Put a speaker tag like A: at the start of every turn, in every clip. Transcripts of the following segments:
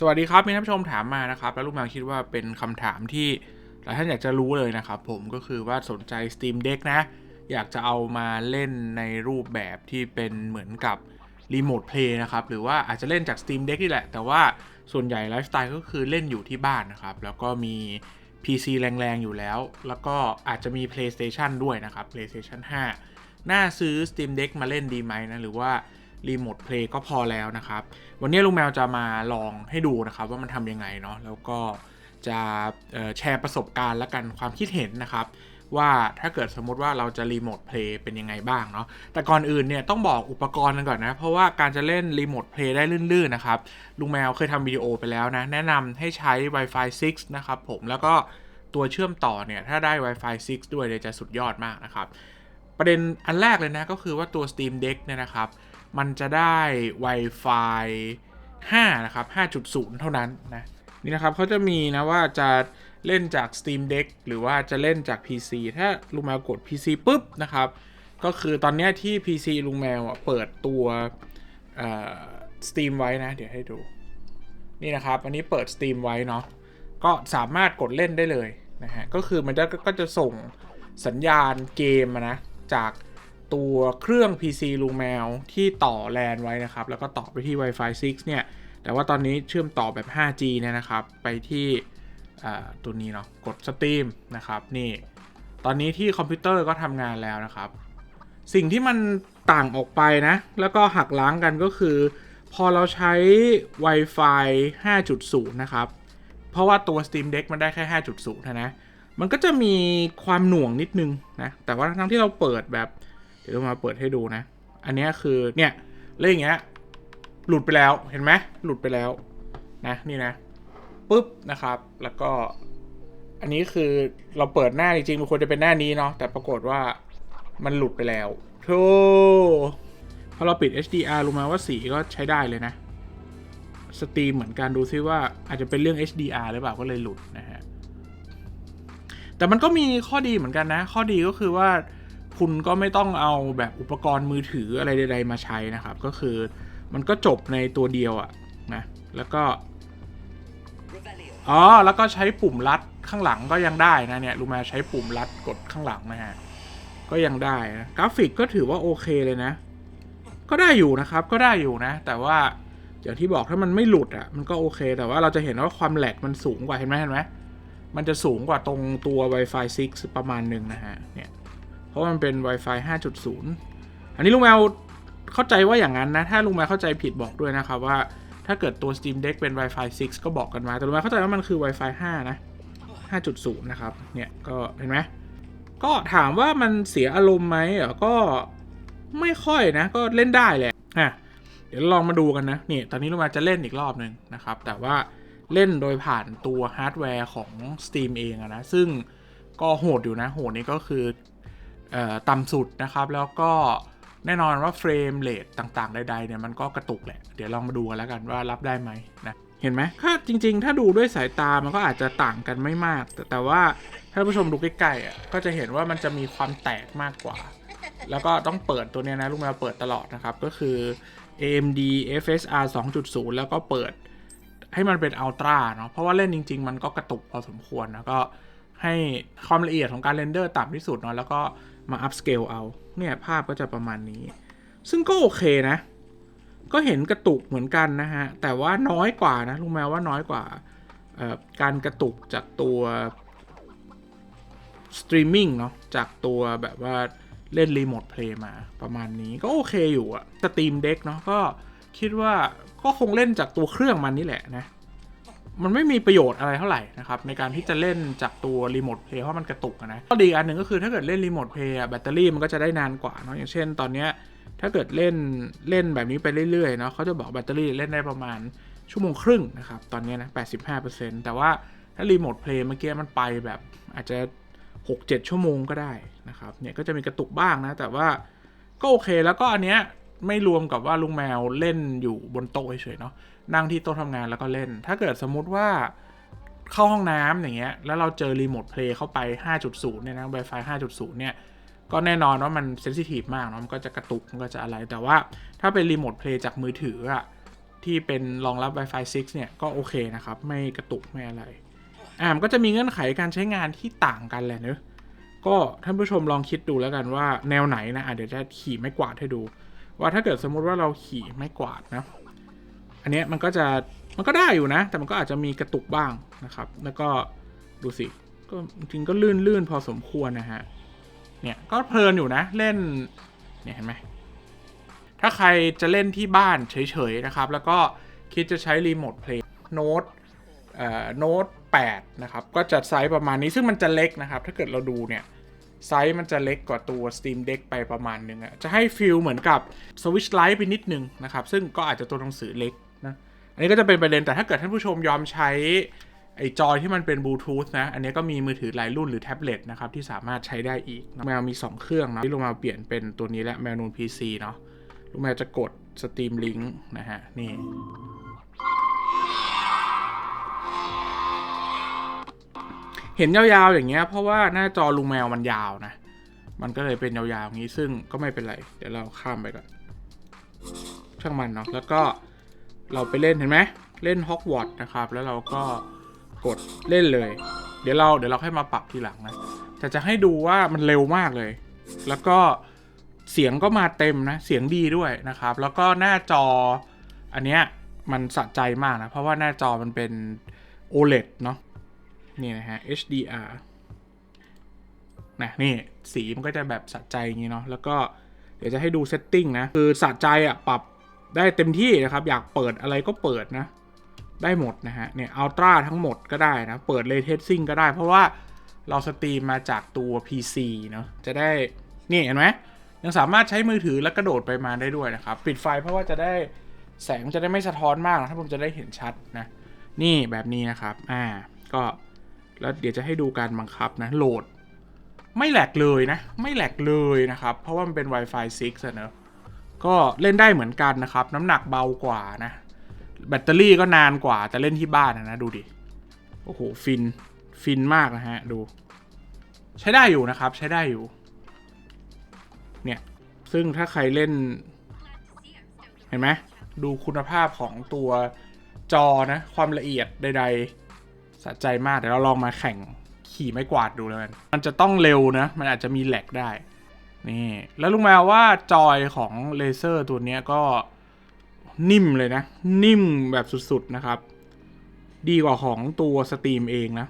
A: สวัสดีครับ มีท่านผู้ชมถามมานะครับ แล้วลูกแมวคิดว่าเป็นคำถามที่หลายท่านอยากจะรู้เลยนะครับ ผมก็คือว่าสนใจ Steam Deck นะ อยากจะเอามาเล่นในรูปแบบที่เป็นเหมือนกับรีโมทเพลย์นะครับ หรือว่าอาจจะเล่นจาก Steam Deck นี่แหละ แต่ว่าส่วนใหญ่ไลฟ์สไตล์ก็คือเล่นอยู่ที่บ้านนะครับ แล้วก็มี PC แรงๆ อยู่แล้ว แล้วก็อาจจะมี PlayStation ด้วยนะครับ PlayStation 5 น่าซื้อ Steam Deck มาเล่นดีไหมนะ หรือว่า รีโมทเพลย์ก็พอแล้วนะครับ วันนี้ลุงแมวจะมาลองให้ดูนะครับ ว่ามันทำยังไงเนาะแล้วก็จะแชร์ประสบการณ์และกันความคิดเห็นนะครับ ว่าถ้าเกิดสมมติว่าเราจะรีโมทเพลย์เป็นยังไงบ้างเนาะแต่ก่อนอื่นเนี่ยต้องบอกอุปกรณ์กันก่อนนะ เพราะว่าการจะเล่นรีโมทเพลย์ได้ลื่นๆนะครับลุงแมวเคยทำวิดีโอไปแล้วนะ แนะนำให้ใช้ Wi-Fi 6 นะครับผมแล้วก็ตัวเชื่อมต่อเนี่ยถ้าได้ Wi-Fi 6 ด้วยเนี่ยจะสุดยอดมากนะครับ ประเด็นอันแรกเลยนะก็คือว่าตัว Steam Deck เนี่ยนะครับ มันจะได้ Wi-Fi 5 นะครับ 5.0 เท่านั้นนะ นี่นะครับเขาจะมีนะว่าจะเล่นจาก Steam Deck หรือว่าจะเล่นจาก PC ถ้าลุงแมวกด PC ปุ๊บนะครับ ก็คือตอนนี้ที่ PC ลุงแมวเปิดตัวเอ่อ Steam ไว้นะ เดี๋ยวให้ดู นี่นะครับ อันนี้เปิด Steam ไว้เนาะก็สามารถกดเล่นได้เลยนะฮะ ก็คือมันจะก็จะส่งสัญญาณเกมนะจาก ตัวเครื่อง PC ลุงแมวที่ต่อแลนไว้นะครับ แล้วก็ต่อไปที่ Wi-Fi 6 เนี่ย แต่ว่าตอนนี้เชื่อมต่อแบบ 5G เนี่ยนะครับ ไปที่ตัวนี้เนาะ กดสตรีมนะครับ นี่ ตอนนี้ที่คอมพิวเตอร์ก็ทำงานแล้วนะครับ สิ่งที่มันต่างออกไปนะ แล้วก็หักล้างกันก็คือ พอเราใช้ Wi-Fi 5.0 นะครับ เพราะว่าตัว Steam Deck มันได้แค่ 5.0นะนะมันก็จะมีความหน่วงนิดนึงนะ แต่ว่าทั้งที่เราเปิดแบบ ดี๋ยวเรามาเปิดให้ดูนะ อันนี้คือเนี่ยเรื่องอย่างเงี้ยหลุดไปแล้วเห็นไหมหลุดไปแล้วนะนี่นะปุ๊บนะครับแล้วก็ อันนี้คือเราเปิดหน้าจริงๆมันควรจะเป็นหน้านี้เนาะแต่ปรากฏว่ามันหลุดไปแล้วโธ่พอเราปิด HDR ลงมาว่าสีก็ใช้ได้เลยนะสตรีมเหมือนกันดูซิว่าอาจจะเป็นเรื่อง HDR หรือเปล่าก็เลยหลุดนะฮะแต่มันก็มีข้อดีเหมือนกันนะ ข้อดีก็คือว่า คุณก็ไม่ต้องเอาแบบอุปกรณ์มือถืออะไรใดๆมาใช้นะครับ ก็คือมันก็จบในตัวเดียวอะนะแล้วก็อ๋อแล้วก็ใช้ปุ่มลัดข้างหลังก็ยังได้นะเนี่ยลูมาใช้ปุ่มลัดกดข้างหลังนะฮะก็ยังได้นะกราฟิกก็ถือว่าโอเคเลยนะ ก็ได้อยู่นะครับก็ได้อยู่นะ แต่ว่าอย่างที่บอกถ้ามันไม่หลุดอะมันก็โอเค แต่ว่าเราจะเห็นว่าความแหลกมันสูงกว่าเห็นไหมเห็นไหมมันจะสูงกว่าตรงตัว Wi-Fi 6 ประมาณหนึ่งนะฮะเนี่ย เพราะมันเป็น Wi-Fi 5.0 อันนี้ลุงแมวเข้าใจว่าอย่างนั้นนะ ถ้าลุงแมวเข้าใจผิดบอกด้วยนะครับว่าถ้าเกิดตัว Steam Deck เป็น Wi-Fi 6 ก็บอกกันมา แต่ลุงแมวเข้าใจว่ามันคือ Wi-Fi 5 นะ 5.0 นะครับ เนี่ยก็เห็นไหมก็ถามว่ามันเสียอารมณ์ไหมเหรอก็ไม่ค่อยนะ ก็เล่นได้แหละอะเดี๋ยวลองมาดูกันนะ นี่ ตอนนี้เรามาจะเล่นอีกรอบหนึ่งนะครับ แต่ว่าเล่นโดยผ่านตัวฮาร์ดแวร์ของ Steam เองนะ ซึ่งก็โหดอยู่นะ โหดนี่ก็คือ ต่ำสุดนะครับ แล้วก็แน่นอนว่าเฟรมเรทต่างๆ ใดๆเนี่ยมันก็กระตุกแหละ เดี๋ยวลองมาดูกันแล้วกันว่ารับได้ไหมนะเห็นไหมถ้าจริง ๆ ถ้าดูด้วยสายตามันก็อาจจะต่างกันไม่มาก แต่แต่ว่าถ้าผู้ชมดูใกล้ๆอะก็จะเห็นว่ามันจะมีความแตกมากกว่า แล้วก็ต้องเปิดตัวเนี้ยนะลูกแมวเปิดตลอดนะครับ ก็คือ AMD FSR 2.0 แล้วก็เปิดให้มันเป็น Ultra เนาะเพราะว่าเล่นจริง ๆ มันก็กระตุกพอสมควรแล้วก็ให้ความละเอียดของการเรนเดอร์ต่ำที่สุดเนาะแล้วก็ มา upscale เอา เนี่ย ภาพก็จะประมาณนี้ ซึ่งก็โอเคนะ ก็เห็นกระตุกเหมือนกันนะฮะ แต่ว่าน้อยกว่านะลุงแมวว่าน้อยกว่าการกระตุกจากตัวสตรีมมิ่งเนาะจากตัวแบบว่าเล่นรีโมทเพลย์มาประมาณนี้ก็โอเคอยู่อะสตรีมเด็กเนาะก็คิดว่าก็คงเล่นจากตัวเครื่องมันนี่แหละนะ มันไม่มีประโยชน์อะไรเท่าไหร่นะครับในการที่จะเล่นจากตัวรีโมทเพลย์เพราะมันกระตุกนะข้อดีอันหนึ่งก็คือถ้าเกิดเล่นรีโมทเพลย์แบตเตอรี่มันก็จะได้นานกว่าเนาะอย่างเช่น ตอนเนี้ยถ้าเกิดเล่นเล่นแบบนี้ไปเรื่อยๆเนาะเขาจะบอกแบตเตอรี่เล่นได้ประมาณชั่วโมงครึ่งนะครับตอนนี้นะ85%แต่ว่าถ้ารีโมทเพลย์เมื่อกี้มันไปแบบอาจจะ 6-7 ชั่วโมงก็ได้นะครับเนี่ยก็จะมีกระตุกบ้างนะแต่ว่าก็โอเคแล้วก็อันเนี้ย ไม่รวมกับว่าลุงแมวเล่นอยู่บนโต๊ะเฉยเนาะนั่งที่โต๊ะทำงานแล้วก็เล่น ถ้าเกิดสมมุติว่าเข้าห้องน้ำอย่างเงี้ยแล้วเราเจอรีโมทเพลย์เข้าไป 5.0 เนี่ยนะ Wi-Fi 5.0 เนี่ย ก็แน่นอนว่ามันเซนซิทีฟมากเนาะมันก็จะกระตุก มันก็จะอะไร แต่ว่าถ้าเป็นรีโมทเพลย์จากมือถืออะที่เป็นรองรับ Wi-Fi 6 เนี่ย ก็โอเคนะครับ ไม่กระตุก ไม่อะไรอ่ามันก็จะมีเงื่อนไขการใช้งานที่ต่างกันแหละเนอะก็ท่านผู้ชมลองคิดดูแล้วกันว่าแนวไหนนะอะเดี๋ยวจะขี่ไม้กวาดให้ดู ว่าถ้าเกิดสมมุติว่าเราขี่ไม้กวาดนะ อันนี้มันก็จะมันก็ได้อยู่นะ แต่มันก็อาจจะมีกระตุกบ้างนะครับ แล้วก็ดูสิก็จริงก็ลื่นลื่นพอสมควรนะฮะ เนี่ยก็เพลินอยู่นะเล่น เนี่ยเห็นไหม ถ้าใครจะเล่นที่บ้านเฉยๆนะครับ แล้วก็คิดจะใช้รีโมทเพลย์โน้ตเอ่อโน้ต8นะครับ ก็จะไซส์ประมาณนี้ซึ่งมันจะเล็กนะครับ ถ้าเกิดเราดูเนี่ย ไซส์มันจะเล็กกว่าตัว Steam Deck ไปประมาณนึงอะจะให้ฟีลเหมือนกับ Switch Lite ไปนิดนึงนะครับ ซึ่งก็อาจจะตัวหนังสือเล็กนะ อันนี้ก็จะเป็นประเด็น แต่ถ้าเกิดท่านผู้ชมยอมใช้ไอจอยที่มันเป็นบลูทูธนะ อันนี้ก็มีมือถือหลายรุ่นหรือแท็บเล็ตนะครับ ที่สามารถใช้ได้อีกนะแมวมี 2 เครื่องนะที่ลงมาเปลี่ยนเป็นตัวนี้และแมวนูน PC เนาะลูกแมวจะกด Steam Link นะฮะ นี่ เห็นยาวๆอย่างเงี้ยเพราะว่าหน้าจอลุงแมวมันยาวนะ มันก็เลยเป็นยาวๆอย่างนี้ซึ่งก็ไม่เป็นไร เดี๋ยวเราข้ามไปก่อนช่างมันเนาะแล้วก็เราไปเล่นเห็นไหมเล่นฮอกวอตส์นะครับ แล้วเราก็กดเล่นเลย เดี๋ยวเราเดี๋ยวเราค่อยมาปรับทีหลังนะแต่จะให้ดูว่ามันเร็วมากเลย แล้วก็เสียงก็มาเต็มนะ เสียงดีด้วยนะครับ แล้วก็หน้าจออันเนี้ยมันสะใจมากนะ เพราะว่าหน้าจอมันเป็น OLED เนาะ นี่นะฮะ HDR นะนี่สีมันก็จะแบบสะใจอย่างนี้เนาะแล้วก็เดี๋ยวจะให้ดูเซตติ้งนะ คือสะใจอะ่ะปรับได้เต็มที่นะครับ อยากเปิดอะไรก็เปิดนะ ได้หมดนะฮะเนี่ยอัลตร้าทั้งหมดก็ได้นะ เปิดเลเทสซิ่งก็ได้ เพราะว่าเราสตรีมมาจากตัว PC เนาะจะได้ นี่เห็นไหมยังสามารถใช้มือถือแล้วกระโดดไปมาได้ด้วยนะครับ ปิดไฟเพราะว่าจะได้แสงจะได้ไม่สะท้อนมากนะถ้าผมจะได้เห็นชัดนะ นี่แบบนี้นะครับ อ่า ก็ แล้วเดี๋ยวจะให้ดูการบังคับนะโหลด ไม่แหลกเลยนะ ไม่แหลกเลยนะครับ เพราะว่ามันเป็น Wi-Fi 6เนอะก็เล่นได้เหมือนกันนะครับ น้ำหนักเบากว่านะ แบตเตอรี่ก็นานกว่าแต่เล่นที่บ้านนะ ดูดิ โอ้โห ฟิน ฟินมากนะฮะ ดู ใช้ได้อยู่นะครับ ใช้ได้อยู่ เนี่ย ซึ่งถ้าใครเล่น เห็นไหม ดูคุณภาพของตัวจอนะ ความละเอียดใด ๆ สะใจมากเดี๋ยวเราลองมาแข่งขี่ไม้กวาดดูแล้วกัน มันจะต้องเร็วนะ มันอาจจะมีแหลกได้ นี่ แล้วลุงแมวว่าจอยของเลเซอร์ตัวนี้ก็นิ่มเลยนะ นิ่มแบบสุดๆนะครับ ดีกว่าของตัวสตรีมเองนะ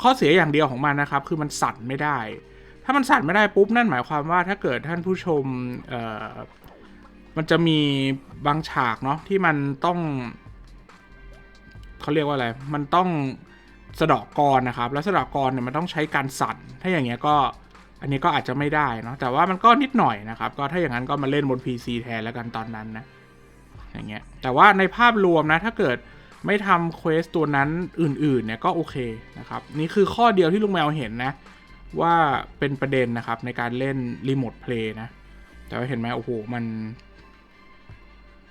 A: ข้อเสียอย่างเดียวของมันนะครับ คือมันสั่นไม่ได้ ถ้ามันสั่นไม่ได้ปุ๊บนั่นหมายความว่าถ้าเกิดท่านผู้ชมมันจะมีบางฉากเนาะที่มันต้อง เขาเรียกว่าอะไร มันต้องสะดอกกรนะครับ แล้วสะดอกกรเนี่ยมันต้องใช้การสั่น ถ้าอย่างเงี้ยก็อันนี้ก็อาจจะไม่ได้เนาะ แต่ว่ามันก็นิดหน่อยนะครับ ก็ถ้าอย่างนั้นก็มาเล่นบน PC แทนแล้วกันตอนนั้นนะ อย่างเงี้ย แต่ว่าในภาพรวมนะถ้าเกิดไม่ทำเควสตัวนั้นอื่นๆเนี่ยก็โอเคนะครับ นี่คือข้อเดียวที่ลุงแมวเห็นนะ ว่าเป็นประเด็นนะครับในการเล่นรีโมทเพลย์นะ แต่ว่าเห็นไหมโอ้โหมัน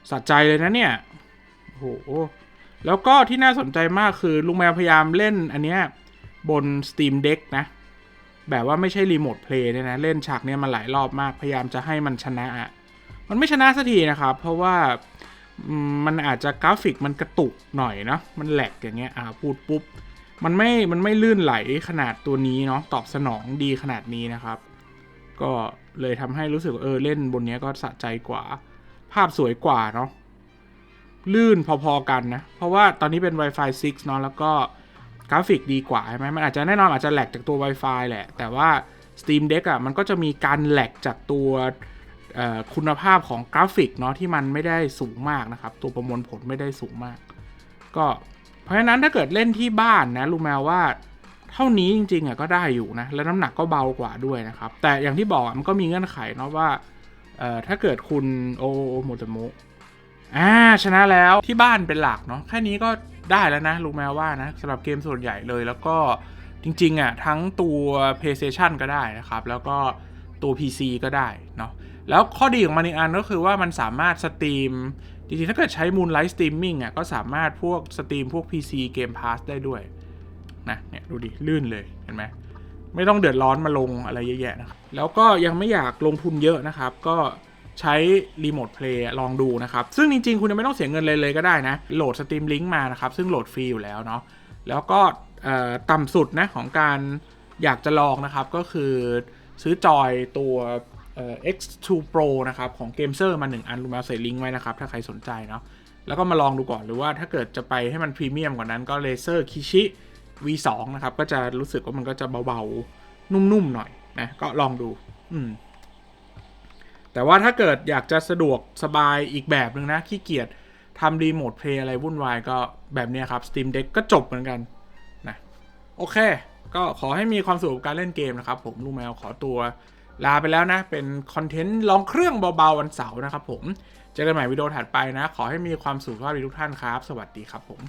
A: สะใจเลยนะเนี่ยโอ้โห แล้วก็ที่น่าสนใจมากคือลุงแมวพยายามเล่นอันเนี้ยบน Steam Deck นะ แบบว่าไม่ใช่รีโมทเพลย์เนี่ยนะ เล่นฉากเนี้ยมาหลายรอบมาก พยายามจะให้มันชนะอะมันไม่ชนะสักทีนะครับ เพราะว่ามันอาจจะกราฟิกมันกระตุกหน่อยเนาะมันแหลกอย่างเงี้ยอ่าพูดปุ๊บ มันไม่ มันไม่ลื่นไหลขนาดตัวนี้เนาะตอบสนองดีขนาดนี้นะครับ ก็เลยทำให้รู้สึกเออเล่นบนเนี้ยก็สะใจกว่า ภาพสวยกว่าเนาะ ลื่นพอๆกันนะ เพราะว่าตอนนี้เป็น Wi-Fi 6 เนาะแล้วก็กราฟิกดีกว่าใช่ไหมมันอาจจะแน่นอนอาจจะแหลกจากตัว Wi-Fi แหละ แต่ว่า Steam Deck อะ่ะมันก็จะมีการแหลกจากตัวคุณภาพของกราฟิกเนาะที่มันไม่ได้สูงมากนะครับ ตัวประมวลผลไม่ได้สูงมาก ก็เพราะฉะนั้นถ้าเกิดเล่นที่บ้านนะรู้แมว่าเท่านี้จริงๆอะก็ได้อยู่นะ แล้วน้ำหนักก็เบากว่าด้วยนะครับ แต่อย่างที่บอกมันก็มีเงื่อนไขเนาะว่าถ้าเกิดคุณโอโอโมโตโม อ่าชนะแล้วที่บ้านเป็นหลักเนาะแค่นี้ก็ได้แล้วนะลุงแมวว่านะสำหรับเกมส่วนใหญ่เลยแล้วก็จริงๆอะทั้งตัว PlayStation ก็ได้นะครับ แล้วก็ตัว PC ก็ได้เนาะแล้วข้อดีของมันอีกอันก็คือว่ามันสามารถสตรีมจริงๆ ถ้าเกิดใช้ Moonlight Streaming อะก็สามารถพวกสตรีมพวก PC Game Pass ได้ด้วยนะเนี่ยดูดิ ลื่นเลยเห็นไหมไม่ต้องเดือดร้อนมาลงอะไรเยอะแยะนะครับแล้วก็ยังไม่อยากลงทุนเยอะนะครับ ก็ ใช้รีโมทเพลย์ลองดูนะครับ ซึ่งจริงๆ คุณจะไม่ต้องเสียเงินเลยเลยก็ได้นะ โหลด Steam Link มานะครับ ซึ่งโหลดฟรีอยู่แล้วเนาะแล้วก็ต่ำสุดนะของการอยากจะลองนะครับ ก็คือซื้อจอยตัว X2 Pro นะครับ ของ g a m e r มา 1 อันลูมาใส่ลิงก์ไว้นะครับ ถ้าใครสนใจเนาะแล้วก็มาลองดูก่อนหรือว่าถ้าเกิดจะไปให้มันพรีเมียมกว่านั้นก็ Laser Kishi V2 นะครับ ก็จะรู้สึกว่ามันก็จะเบาๆ นุ่มๆหน่อยนะก็ลองดู อืม แต่ว่าถ้าเกิดอยากจะสะดวกสบายอีกแบบหนึ่งนะ ขี้เกียจทำรีโมทเพลย์อะไรวุ่นวายก็แบบนี้ครับ Steam Deck ก็จบเหมือนกันนะโอเค ก็ขอให้มีความสุขกับการเล่นเกมนะครับ ผมลูกแมวขอตัวลาไปแล้วนะ เป็นคอนเทนต์ลองเครื่องเบาๆวันเสาร์นะครับผม เจอกันใหม่วิดีโอถัดไปนะ ขอให้มีความสุขภาพดีทุกท่านครับ สวัสดีครับผม